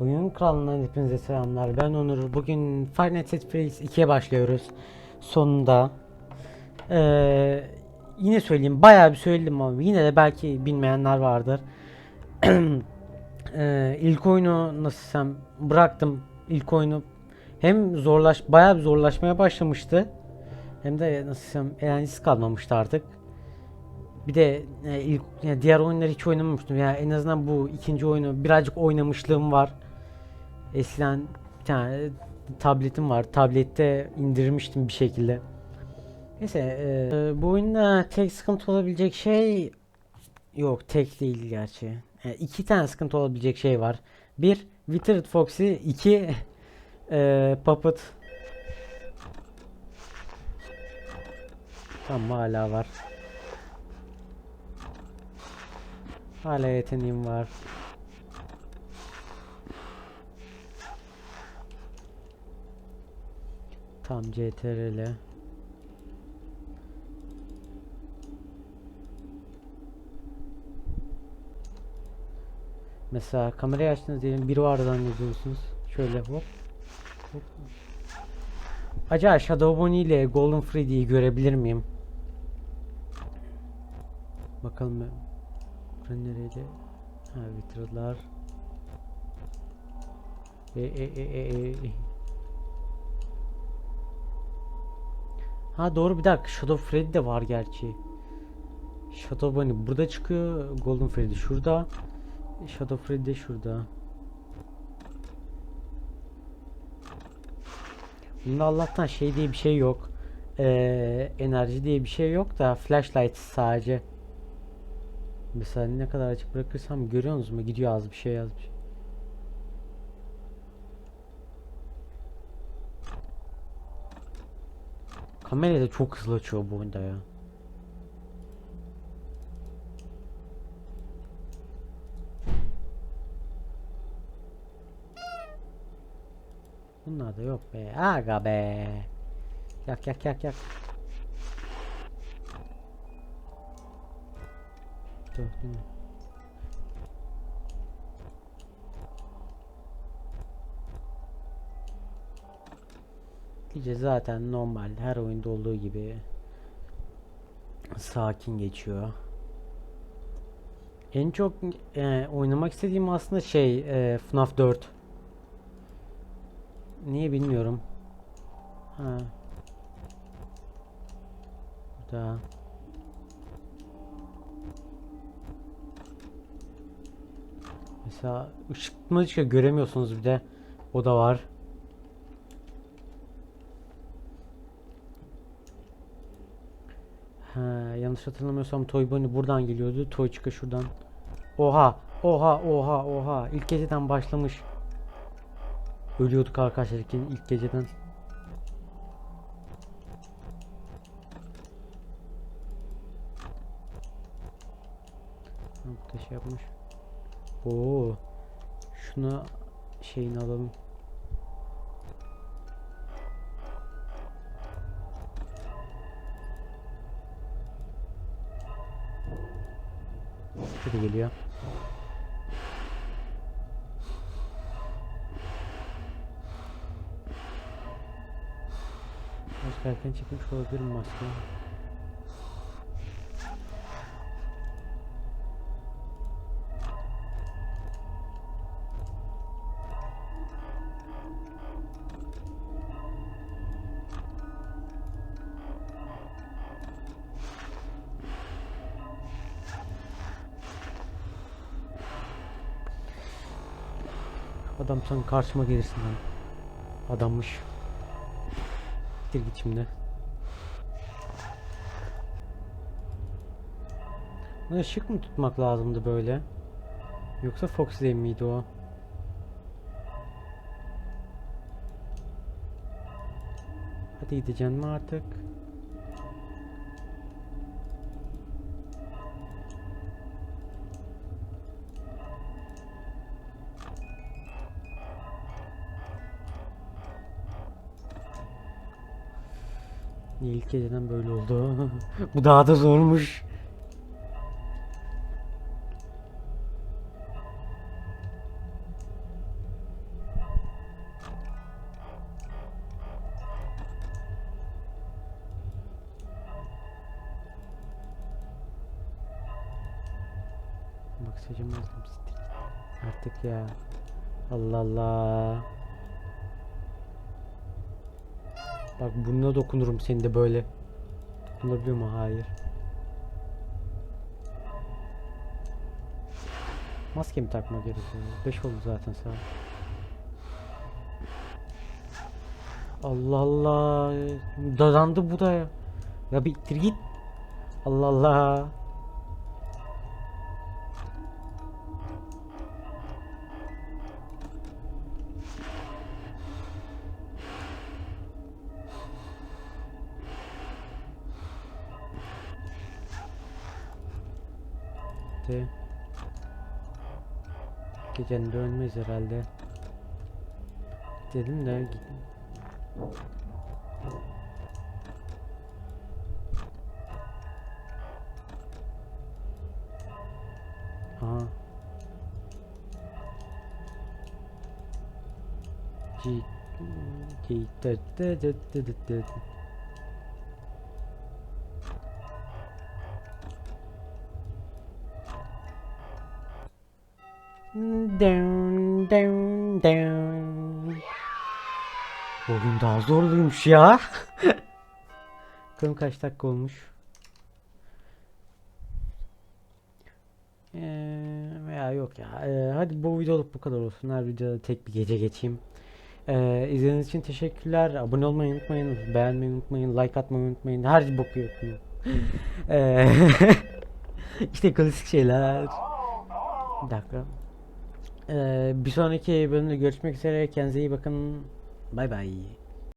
Oyun kralından hepinize selamlar. Ben Onur. Bugün Nights at Freddy's 2'ye başlıyoruz. Sonunda. Ee, yine söyleyeyim. Bayağı bir söyledim ama yine de belki bilmeyenler vardır. ee, ilk oyunu nasıl desem bıraktım. İlk oyunu hem zorlaş bayağı bir zorlaşmaya başlamıştı. Hem de nasıl desem eğlencesi kalmamıştı artık. Bir de e, ilk yani diğer oyunları hiç oynamamıştım. Yani en azından bu ikinci oyunu birazcık oynamışlığım var. Eskiden bir tane tabletim var. Tablette indirmiştim bir şekilde. Neyse e, bu oyunda tek sıkıntı olabilecek şey yok tek değil gerçi. E, iki tane sıkıntı olabilecek şey var. Bir Withered Foxy, iki e, Puppet. Tamam hala var. Hala yeteneğim var. Tam CTRL. Mesela kamerayı açtınız diyelim biri var zannediyorsunuz. Şöyle hop. hop. Acaba Shadow Bonnie ile Golden Freddy'yi görebilir miyim? Bakalım ben. Bura nereydi? Ha Wither'lar. E e e e e. Ha doğru bir dakika Shadow Freddy de var gerçi. Shadow Bunny burada çıkıyor. Golden Freddy şurada. Shadow Freddy de şurada. Bunda Allah'tan şey diye bir şey yok. Ee, enerji diye bir şey yok da flashlight sadece. Mesela ne kadar açık bırakırsam görüyorsunuz mu? Gidiyor az bir şey yazmış. Kamerayı da çok hızlı açıyor bu oyunda ya. Bunlar da yok be. Aga be. Yak yak yak yak. Dur, dur. Gece zaten normal her oyunda olduğu gibi sakin geçiyor. En çok e, oynamak istediğim aslında şey e, FNAF 4. Niye bilmiyorum. Ha. Burada. Mesela ışık mı göremiyorsunuz bir de. O da var. Ha, yanlış hatırlamıyorsam Toy Bunny buradan geliyordu. Toy çıkıyor şuradan. Oha, oha, oha, oha. İlk geceden başlamış. Ölüyorduk arkadaşlar ilk, geceden. Ha, Bu da şey yapmış. Oo. Şunu şeyini alalım. Biri geliyor. Başka erken çekmiş olabilir mi Adam sen karşıma gelirsin lan. Adammış. Gir git şimdi. Buna ışık mı tutmak lazımdı böyle? Yoksa Fox'le miydi o? Hadi gideceksin mi artık? Niye ilk geceden böyle oldu? Bu daha da zormuş. Bak saçımı Artık ya. Allah Allah. Bak burnuna dokunurum seni de böyle. Dokunabiliyor mu? Hayır. Maske mi takma gerekiyor? 5 oldu zaten sağ. Allah Allah. Dadandı bu da ya. Ya bir git. Allah Allah. De. Gecenin de ölmez herhalde. Dedim de git. Aha. G G da da da Bugün daha zorluymuş ya. Bakalım kaç dakika olmuş. Ee, veya yok ya. Ee, hadi bu videoluk bu kadar olsun. Her videoda tek bir gece geçeyim. Ee, izlediğiniz için teşekkürler. Abone olmayı unutmayın. Beğenmeyi unutmayın. Like atmayı unutmayın. Her boku yapın. Ee, işte klasik şeyler. Bir dakika. Ee, bir sonraki bölümde görüşmek üzere. Kendinize iyi bakın. Bay bay.